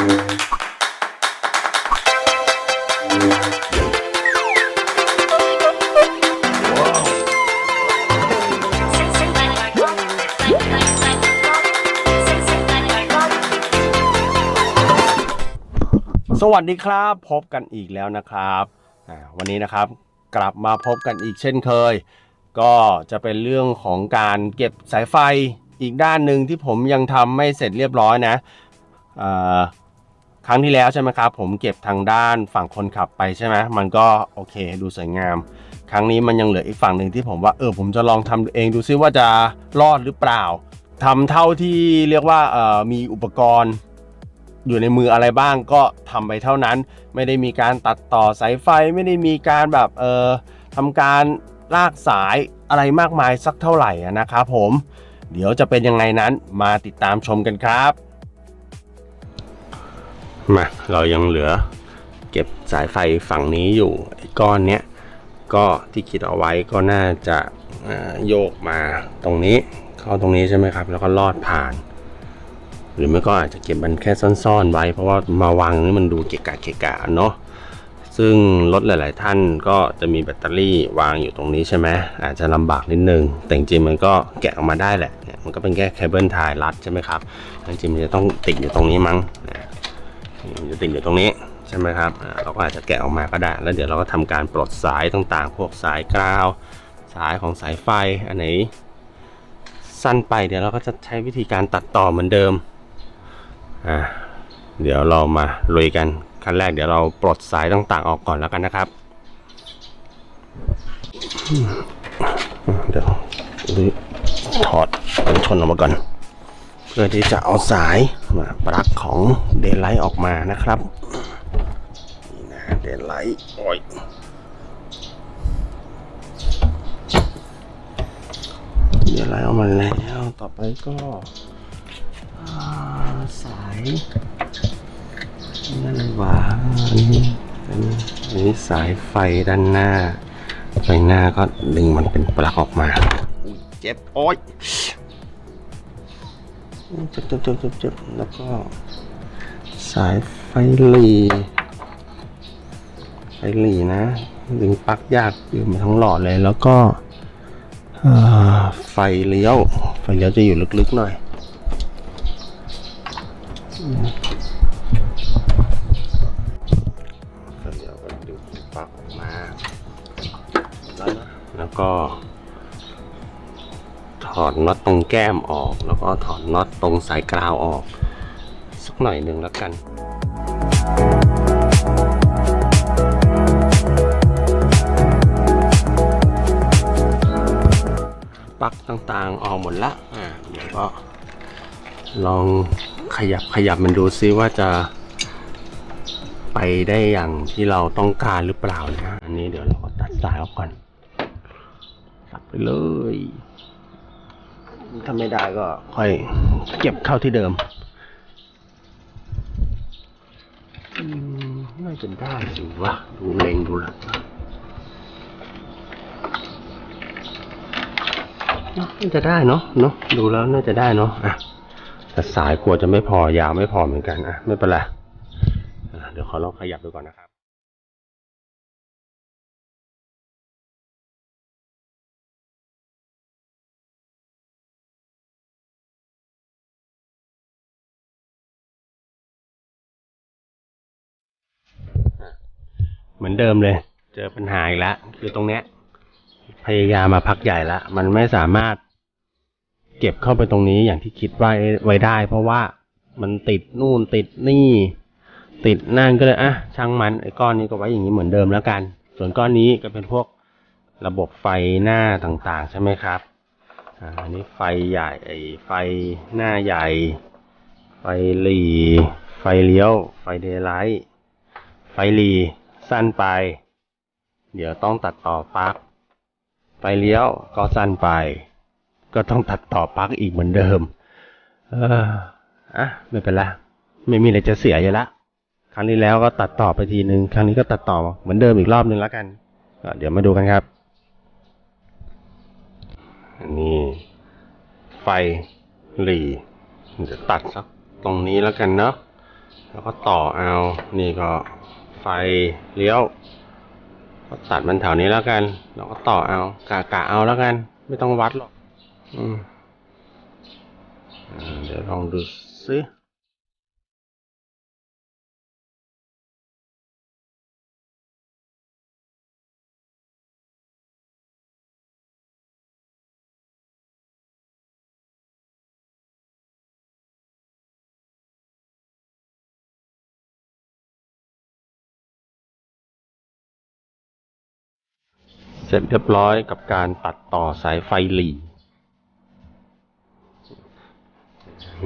สวัสดีครับพบกันอีกแล้วนะครับวันนี้นะครับกลับมาพบกันอีกเช่นเคย ก็จะเป็นเรื่องของการเก็บสายไฟอีกด้านหนึ่งที่ผมยังทำไม่เสร็จเรียบร้อยนะอ่า ครั้งที่แล้วใช่ไหมครับผมเก็บทางด้านฝั่งคนขับไปใช่ไหมมันก็โอเคดูสวยงาม ครั้งนี้มันยังเหลืออีกฝั่งหนึ่งที่ผมว่าเออผมจะลองทำเองดูซิว่าจะรอดหรือเปล่าทำเท่าที่เรียกว่าเออมีอุปกรณ์อยู่ในมืออะไรบ้างก็ทำไปเท่านั้น ไม่ได้มีการตัดต่อสายไฟไม่ได้มีการแบบเออทำการลากสายอะไรมากมายสักเท่าไหร่นะครับผม เดี๋ยวจะเป็นยังไงนั้นมาติดตามชมกันครับ มาเรายังเหลือเก็บสายไฟฝั่งนี้อยู่ไอ้ก้อนเนี้ยก็ที่คิดเอาไว้ก็น่าจะโยกมาตรงนี้เข้าตรงนี้ใช่ไหมครับ แล้วก็ลอดผ่าน หรือไม่ก็อาจจะเก็บมันแค่ซ่อนๆไว้ เพราะว่ามาวางนี่มันดูเกะกะเกะกะเนาะซึ่งรถหลาย ๆ ท่านก็จะมีแบตเตอรี่วางอยู่ตรงนี้ใช่ไหมอาจจะลำบากนิดนึง แต่จริงมันก็แกะออกมาได้แหละเนี่ยมันก็เป็นแค่เคเบิลทายรัดใช่ไหมครับจริงมันจะต้องติดอยู่ตรงนี้มั้ง จะติดอยู่ตรงนี้ใช่ไหมครับเราก็อาจจะแกะออกมาก็ได้ แล้วเดี๋ยวเราก็ทำการปลดสายต่างๆ พวกสายกราว สายของสายไฟอันไหนสั้นไปเดี๋ยวเราก็จะใช้วิธีการตัดต่อเหมือนเดิมอ่าเดี๋ยวเรามาลุยกันขั้นแรกเดี๋ยวเราปลดสายต่างๆออกก่อนแล้วกันนะครับ เดี๋ยวถอดกันชนออกมาก่อน เพื่อที่จะเอาสายมาปลั๊กของเดนไลท์ออกมานะครับนี่นะเดนไลท์โอ้ยเดนไลท์ออกมาแล้วต่อไปก็สายนั่นหวาอันนี้อันนี้อันนี้สายไฟด้านหน้า ไฟหน้าก็ดึงมันเป็นปลั๊กออกมาเจ็บโอ๊ย จ็บจ็บจ็บจ็บจ็บแล้วก็สายไฟหลีไฟหลีนะดึงปลั๊กยากอยู่มาทั้งหลอดเลย แล้วก็ไฟเลี้ยว ไฟเลี้ยวจะอยู่ลึกๆหน่อยเดี๋ยวก็ดึงปลั๊กออกมาแล้วก็ ถอดน็อตตรงแก้มออก แล้วก็ถอดน็อตตรงสายกราวออก สักหน่อยหนึ่งแล้วกันปลั๊กต่างๆออกหมดละอ่าเดี๋ยวก็ลองขยับขยับมันดูซิว่าจะ ไปได้อย่างที่เราต้องการหรือเปล่านะ อันนี้เดี๋ยวเราก็ตัดสายออกก่อนตัดไปเลย ถ้าไม่ได้ก็ค่อยเก็บเข้าที่เดิมอืมน่าจะได้สิวะดูเล็งดูและน่าจะได้เนาะเนาะดูแล้วน่าจะได้เนาะอะแต่สายกลัวจะไม่พอ ยาวไม่พอเหมือนกันอะ ไม่เป็นไรเดี๋ยวขอลองขยับดูก่อนนะครับ เหมือนเดิมเลย เจอปัญหาอีกแล้วคือตรงเนี้ย พยายามมาพักใหญ่ล้วมันไม่สามารถเก็บเข้าไปตรงนี้อย่างที่คิดไว้ไว้ได้ เพราะว่ามันติดนู่นติดนี่ ติดนั่นก็เลยอะช่างมันไอ้ก้อนนี้ก็ไว้อย่างนี้เหมือนเดิมแล้วกัน ส่วนก้อนนี้ก็เป็นพวกระบบไฟหน้าต่างๆ ใช่ไหมครับอันนี้ไฟใหญ่ไอ้ไฟหน้าใหญ่ ไฟหลีไฟเลี้ยว ไฟเดย์ไลท์ไฟหลี สั้นไป เดี๋ยวต้องตัดต่อปลั๊กไฟเลี้ยวก็สั้นไป ก็ต้องตัดต่อปลั๊กอีกเหมือนเดิม เอออะไม่เป็นไรไม่มีอะไรจะเสียอยู่ละครั้งที่แล้วก็ตัดต่อไปทีนึง ครั้งนี้ก็ตัดต่อเหมือนเดิมอีกรอบนึงแล้วกันก็เดี๋ยวมาดูกันครับนนี้ไฟหลีเดี๋ยวตัดสักตรงนี้แล้วกันเนาะแล้วก็ต่อเอา นี่ก็ ไฟเลี้ยวก็ตัดมันแถวนี้แล้วกันเราก็ต่อเอากะกะเอาแล้วกัน ไม่ต้องวัดหรอกอืมเดี๋ยวลองดูซิ เสร็จเรียบร้อยกับการตัดต่อสายไฟหลี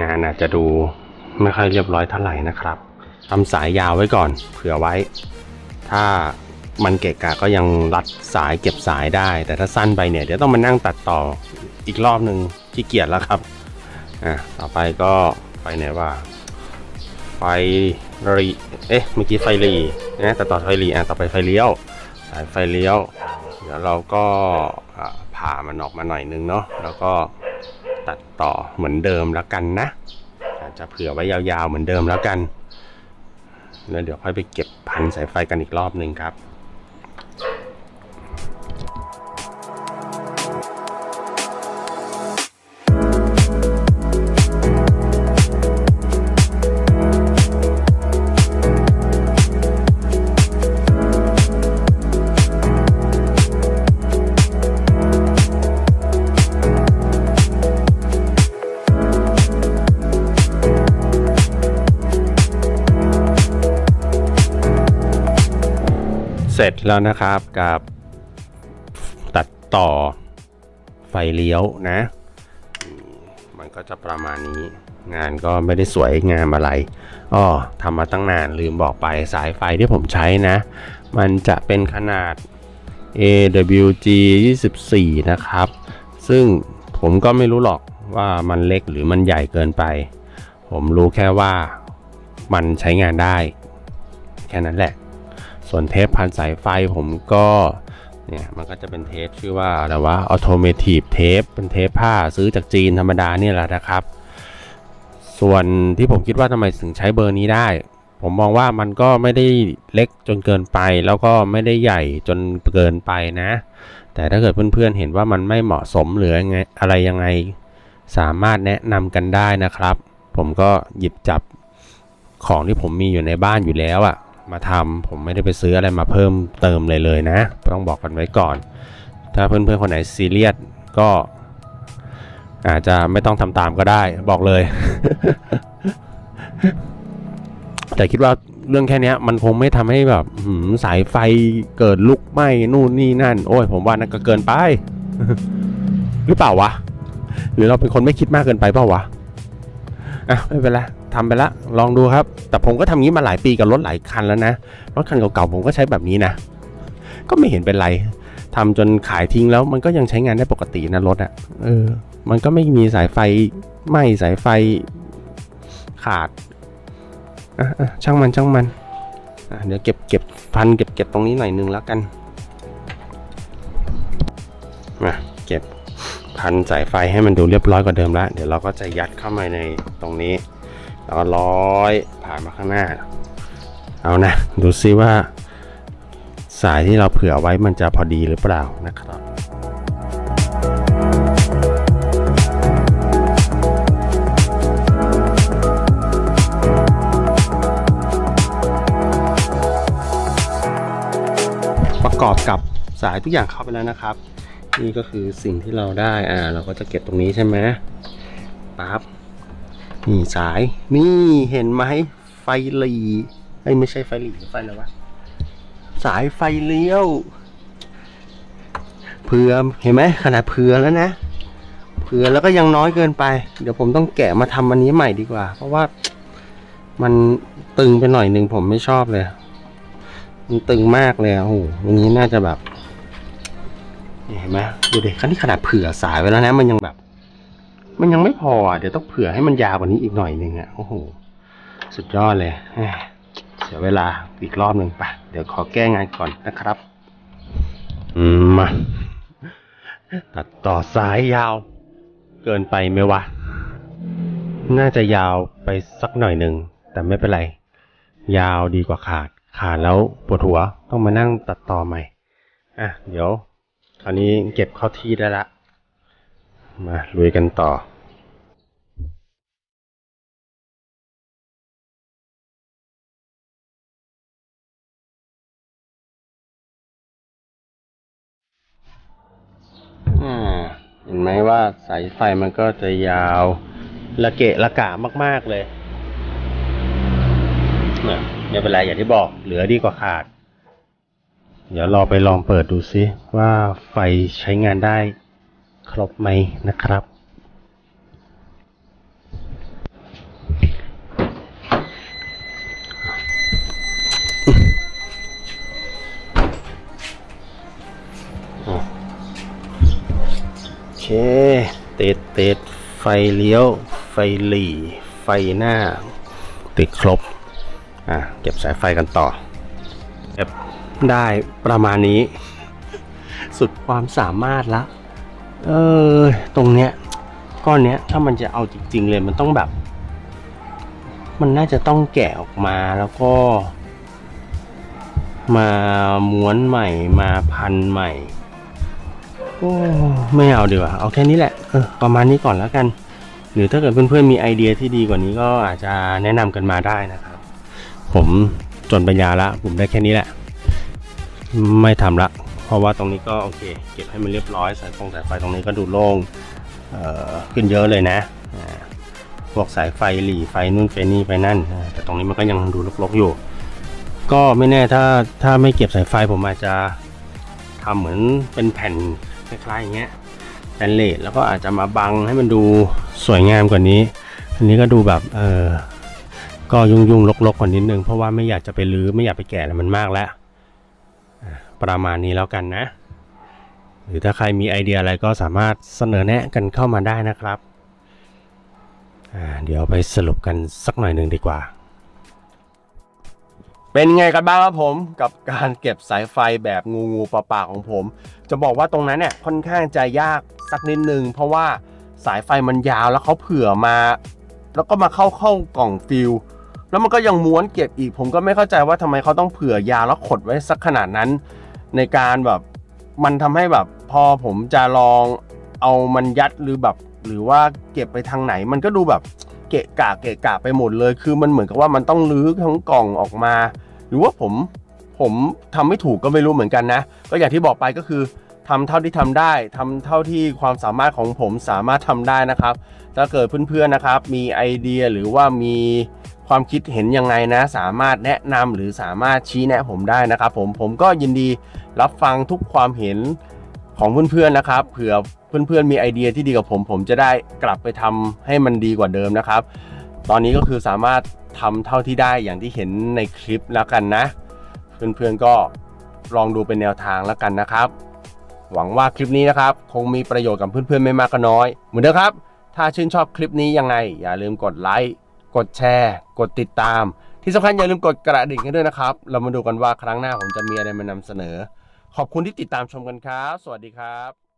งานอาจจะดูไม่ค่อยเรียบร้อยเท่าไหร่นะครับทำสายยาวไว้ก่อน เผื่อไว้ ถ้ามันเกะกะก็ยังรัดสายเก็บสายได้ แต่ถ้าสั้นไปเนี่ยเดี๋ยวต้องมานั่งตัดต่ออีกรอบหนึ่งที่เกียจแล้วครับอะต่อไปก็ไฟไหนว่าไฟรีเอ๊ะเมื่อกี้ไฟรีนะแต่ต่อไฟรีอะต่อไปไฟเลี้ยวสายไฟเลี้ยว เดี๋ยวเราก็ผ่ามันออกมาหน่อยนึงเนาะแล้วก็ตัดต่อเหมือนเดิมแล้วกันนะ อาจจะเผื่อไว้ยาวๆเหมือนเดิมแล้วกันแล้วเดี๋ยวค่อยไปเก็บพันสายไฟกันอีกรอบหนึ่งครับ ร็จแล้วนะครับกับตัดต่อไฟเลี้ยวนะมมันก็จะประมาณนี้ งานก็ไม่ได้สวยงามอะไรอ้อทำมาตั้งนานลืมบอกไปสายไฟที่ผมใช้นะ มันจะเป็นขนาด AWG 24 นะครับ ซึ่งผมก็ไม่รู้หรอกว่ามันเล็กหรือมันใหญ่เกินไป ผมรู้แค่ว่ามันใช้งานได้ แค่นั้นแหละ ส่วนเทปพันสายไฟผมก็เนี่ยมันก็จะเป็นเทปชื่อว่าอะไรวะ automotive tape เป็นเทปผ้าซื้อจากจีนธรรมดาเนี่ยแหละนะครับ ส่วนที่ผมคิดว่าทำไมถึงใช้เบอร์นี้ได้ ผมมองว่ามันก็ไม่ได้เล็กจนเกินไป แล้วก็ไม่ได้ใหญ่จนเกินไปนะ แต่ถ้าเกิดเพื่อนๆเห็นว่ามันไม่เหมาะสมหรือไงอะไรยังไงสามารถแนะนำกันได้นะครับ ผมก็หยิบจับของที่ผมมีอยู่ในบ้านอยู่แล้วอะ มาทำผมไม่ได้ไปซื้ออะไรมาเพิ่มเติมเลยเลยนะ ต้องบอกกันไว้ก่อน ถ้าเพื่อนๆคนไหนซีเรียสก็ อาจจะไม่ต้องทำตามก็ได้บอกเลย แต่คิดว่าเรื่องแค่นี้มันคงไม่ทำให้แบบสายไฟเกิดลุกไหม้นู่นนี่นั่น โอ้ย ผมว่านั่นก็เกินไป หรือเปล่าวะ หรือเราเป็นคนไม่คิดมากเกินไปเปล่าวะอะไม่เป็นไร ทำไปละลองดูครับ แต่ผมก็ทำงี้มาหลายปีกับรถหลายคันแล้วนะรถคันเก่าๆผมก็ใช้แบบนี้นะ ก็ไม่เห็นเป็นไรทำจนขายทิ้งแล้วมันก็ยังใช้งานได้ปกตินะรถอะ่ะเออ มันก็ไม่มีสายไฟไหม้สายไฟขาดอะช่างมันช่างมันเดี๋ยวเก็บเก็บพันเก็บเก็บตรงนี้หน่อยนึงแล้วกันมาเก็บพันสายไฟให้มันดูเรียบร้อยกว่าเดิมแล้ว เดี๋ยวเราก็จะยัดเข้ามาในตรงนี้ แล้วก็ร้อยผ่านมาข้างหน้า เอานะ ดูซิว่า สายที่เราเผื่อไว้มันจะพอดีหรือเปล่านะครับประกอบกับสายทุกอย่างเข้าไปแล้วนะครับ นี่ก็คือสิ่งที่เราได้อ่าเราก็จะเก็บตรงนี้ใช่ไหมปั๊บ นี่สาย นี่เห็นไหมไฟหลีไอ้ไม่ใช่ไฟหลีไฟอะไรวะ สายไฟเลี้ยวเผื่อเห็นไหมขนาดเผื่อแล้วนะเผื่อแล้วก็ยังน้อยเกินไป เดี๋ยวผมต้องแกะมาทำอันนี้ใหม่ดีกว่า เพราะว่ามันตึงไปหน่อยหนึ่งผมไม่ชอบเลย มันตึงมากเลยโอ้โหวันนี้น่าจะแบบนี่เห็นไหมดูดิคันนี้ขนาดเผื่อสายไว้แล้วนะมันยังแบบ มันยังไม่พออะ เดี๋ยวต้องเผื่อให้มันยาวกว่านี้อีกหน่อยหนึ่งอะ โอ้โห สุดยอดเลยเสียเวลาอีกรอบหนึ่งไปเดี๋ยวขอแก้งานก่อนนะครับ อืมมาตัดต่อสายยาว เกินไปไหมวะ น่าจะยาวไปสักหน่อยหนึ่ง แต่ไม่เป็นไร ยาวดีกว่าขาด ขาดแล้วปวดหัวต้องมานั่งตัดต่อใหม่ อะ เดี๋ยวคราวนี้เก็บเข้าที่ได้ละ มาลุยกันต่อ เห็นไหมว่าสายไฟมันก็จะยาวละเกะละกะมาก ๆ เลยเนี่ยไม่เป็นไรอย่างที่บอกเหลือดีกว่าขาด เดี๋ยวรอไปลองเปิดดูซิว่าไฟใช้งานได้ครบไหมนะครับ ติดติดไฟเลี้ยว ไฟหลีไฟหน้า ติดครบ อะ เก็บสายไฟกันต่อเก็บได้ประมาณนี้ สุดความสามารถละ เออ ตรงเนี้ย ก้อนเนี้ย ถ้ามันจะเอาจริง ๆ เลยมันต้องแบบ มันน่าจะต้องแกะออกมาแล้วก็ มาม้วนใหม่ มาพันใหม่ โอ้ไม่เอาดีกว่าเอาแค่นี้แหละเออประมาณนี้ก่อนแล้วกัน หรือถ้าเกิดเพื่อนๆมีไอเดียที่ดีกว่านี้ก็อาจจะแนะนำกันมาได้นะครับ ผมจนปัญญาละผมได้แค่นี้แหละ ไม่ทำละ เพราะว่าตรงนี้ก็โอเค เก็บให้มันเรียบร้อยสายฟงสายไฟตรงนี้ก็ดูโล่งเอ่อขึ้นเยอะเลยนะพวกสายไฟหลีไฟนู่นไฟนี่ไปนั่น แต่ตรงนี้มันก็ยังดูรกๆอยู่ ก็ไม่แน่ถ้าถ้าไม่เก็บสายไฟผมอาจจะทำเหมือนเป็นแผ่น คล้ายๆอย่างเงี้ยแผ่นเลสแล้วก็อาจจะมาบังให้มันดูสวยงามกว่านี้ อันนี้ก็ดูแบบเออก็ยุ่งยุ่งๆรกๆกว่านิดนึง เพราะว่าไม่อยากจะไปรื้อไม่อยากไปแกะอะไรมันมากแล้วประมาณนี้แล้วกันนะ หรือถ้าใครมีไอเดียอะไรก็สามารถเสนอแนะกันเข้ามาได้นะครับเดี๋ยวไปสรุปกันสักหน่อยหนึ่งดีกว่า เป็นไงกันบ้างครับผมกับการเก็บสายไฟแบบงูงูปลาปลาของผม จะบอกว่าตรงนั้นเนี่ยค่อนข้างจะยากสักนิดนึง เพราะว่าสายไฟมันยาวแล้วเขาเผื่อมา แล้วก็มาเข้าเข้ากล่องฟิลแล้วมันก็ยังม้วนเก็บอีก ผมก็ไม่เข้าใจว่าทำไมเขาต้องเผื่อยาวแล้วขดไว้สักขนาดนั้น ในการแบบมันทำให้แบบพอผมจะลองเอามันยัดหรือแบบ หรือว่าเก็บไปทางไหน มันก็ดูแบบ เกะกะเกะกะไปหมดเลย คือมันเหมือนกับว่ามันต้องลื้อทั้งกล่องออกมา หรือว่าผมผมทำไม่ถูกก็ไม่รู้เหมือนกันนะ ก็อย่างที่บอกไปก็คือทำเท่าที่ทำได้ทำเท่าที่ความสามารถของผมสามารถทำได้นะครับ ถ้าเกิดเพื่อนๆนะครับ มีไอเดียหรือว่ามีความคิดเห็นยังไงนะ สามารถแนะนำหรือสามารถชี้แนะผมได้นะครับ ผมผมก็ยินดีรับฟังทุกความเห็น ของเพื่อนๆนะครับเผื่อเพื่อนๆมีไอเดียที่ดีกับผม ผมจะได้กลับไปทำให้มันดีกว่าเดิมนะครับ ตอนนี้ก็คือสามารถทำเท่าที่ได้อย่างที่เห็นในคลิปแล้วกันนะ เพื่อนๆก็ลองดูเป็นแนวทางแล้วกันนะครับ หวังว่าคลิปนี้นะครับ คงมีประโยชน์กับเพื่อนๆไม่มากก็น้อย เหมือนเดิมครับ ถ้าชื่นชอบคลิปนี้ยังไง อย่าลืมกดไลค์กดแชร์ กดติดตาม ที่สำคัญอย่าลืมกดกระดิ่งให้ด้วยนะครับ เรามาดูกันว่าครั้งหน้าผมจะมีอะไรมานำเสนอ ขอบคุณที่ติดตามชมกันครับ สวัสดีครับ